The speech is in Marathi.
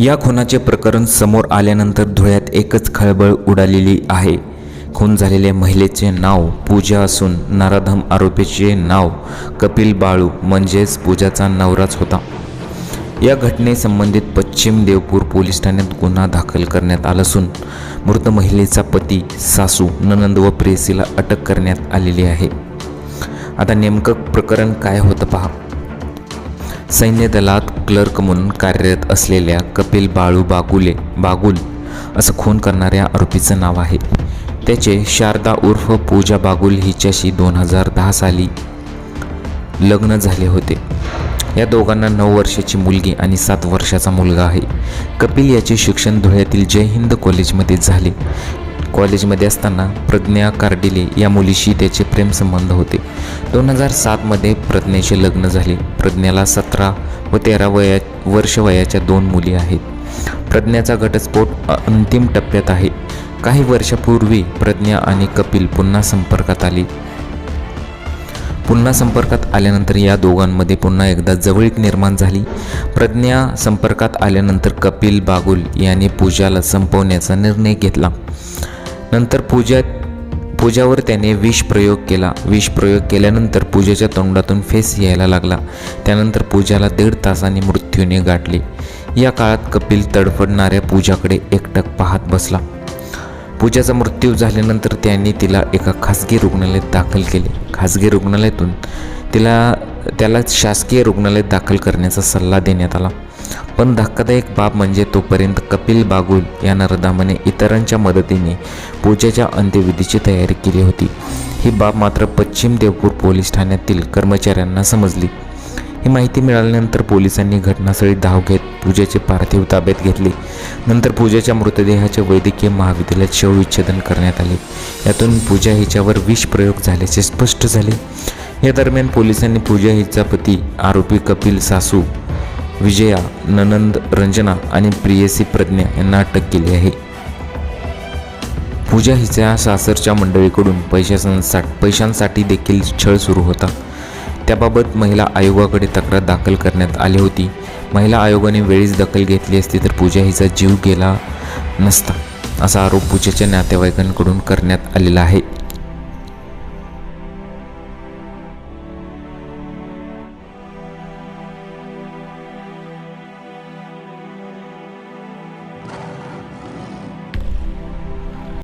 या खुनाचे प्रकरण समोर आल्यानंतर धुळ्यात एकच खळबळ उडालेली आहे. खून झालेल्या महिलेचे नाव पूजा असून नराधम आरोपीचे नाव कपिल बाळू म्हणजेच पूजाचा नवराच होता. या घटनेसंबंधित पश्चिम देवपूर पोलीस ठाण्यात गुन्हा दाखल करण्यात आला असून मृत महिलेचा पती सासू ननंद व प्रेसीला अटक करण्यात आलेली आहे. आता नेमकं प्रकरण काय होतं पहा. सैन्य दलात क्लर्क म्हणून कार्यरत असलेल्या कपिल बाळू बागुले बागुल असं खून करणाऱ्या आरोपीचं नाव आहे. त्याचे शारदा उर्फ पूजा बागुल हिच्याशी दोन हजार दहा साली लग्न झाले होते. या दोघांना नऊ वर्षाची मुलगी आणि सात वर्षाचा मुलगा आहे. कपिल याचे शिक्षण धुळ्यातील जय हिंद कॉलेजमध्ये झाले. कॉलेजमध्ये असताना प्रज्ञा कार्डिले या मुलीशी त्याचे प्रेमसंबंध होते. दोन हजार सातमध्ये प्रज्ञेचे लग्न झाले. प्रज्ञाला सतरा व तेरा वया वर्ष वयाच्या दोन मुली आहेत. प्रज्ञाचा घटस्फोट अंतिम टप्प्यात आहे. काही वर्षापूर्वी प्रज्ञा आणि कपिल पुन्हा संपर्कात आली. पुन्हा संपर्कात आल्यानंतर या दोघांमध्ये पुन्हा एकदा जवळीक निर्माण झाली. प्रज्ञा संपर्कात आल्यानंतर कपिल बागुल याने पूजाला संपवण्याचा निर्णय घेतला. नंतर पूजा पूजावर त्याने विष प्रयोग केला. विष प्रयोग केल्यानंतर पूजेच्या तोंडातून फेस यायला लागला. त्यानंतर पूजाला दीड तासाने मृत्यूने गाठले. या काळात कपिल तडफडणाऱ्या पूजाकडे एकटक पाहत बसला. पूजाचा मृत्यू झाल्यानंतर त्यांनी तिला एका खासगी रुग्णालयात दाखल केले. खासगी रुग्णालयातून तिला त्याला शासकीय रुग्णालयात दाखल करण्याचा सल्ला देण्यात आला. पण धक्कादायक बाब म्हणजे तोपर्यंत कपिल बागुल या नरदामाने इतरांच्या मदतीने पूजेच्या अंत्यविधीची तयारी केली होती. ही बाब मात्र पश्चिम देवपूर पोलीस ठाण्यातील कर्मचाऱ्यांना समजली. ही माहिती मिळाल्यानंतर पोलिसांनी घटनास्थळी धाव घेत पूजेचे पार्थिव ताब्यात घेतले. नंतर पूजेच्या मृतदेहाचे वैद्यकीय महाविद्यालयात शवविच्छेदन करण्यात आले. यातून पूजा हिच्यावर विष प्रयोग झाल्याचे स्पष्ट झाले. या दरम्यान पोलिसांनी पूजा हिचा पती आरोपी कपिल सासू विजया ननंद रंजना आणि प्रियसी प्रज्ञा यांना अटक केली आहे. पूजा हिच्या सासरच्या मंडळीकडून पैशांसा पैशांसाठी देखील छळ सुरू होता. त्याबाबत महिला आयोगाकडे तक्रार दाखल करण्यात आली होती. महिला आयोगाने वेळीच दखल घेतली असती तर पूजा हिचा जीव गेला नसता असा आरोप पूजेच्या नातेवाईकांकडून करण्यात आलेला आहे.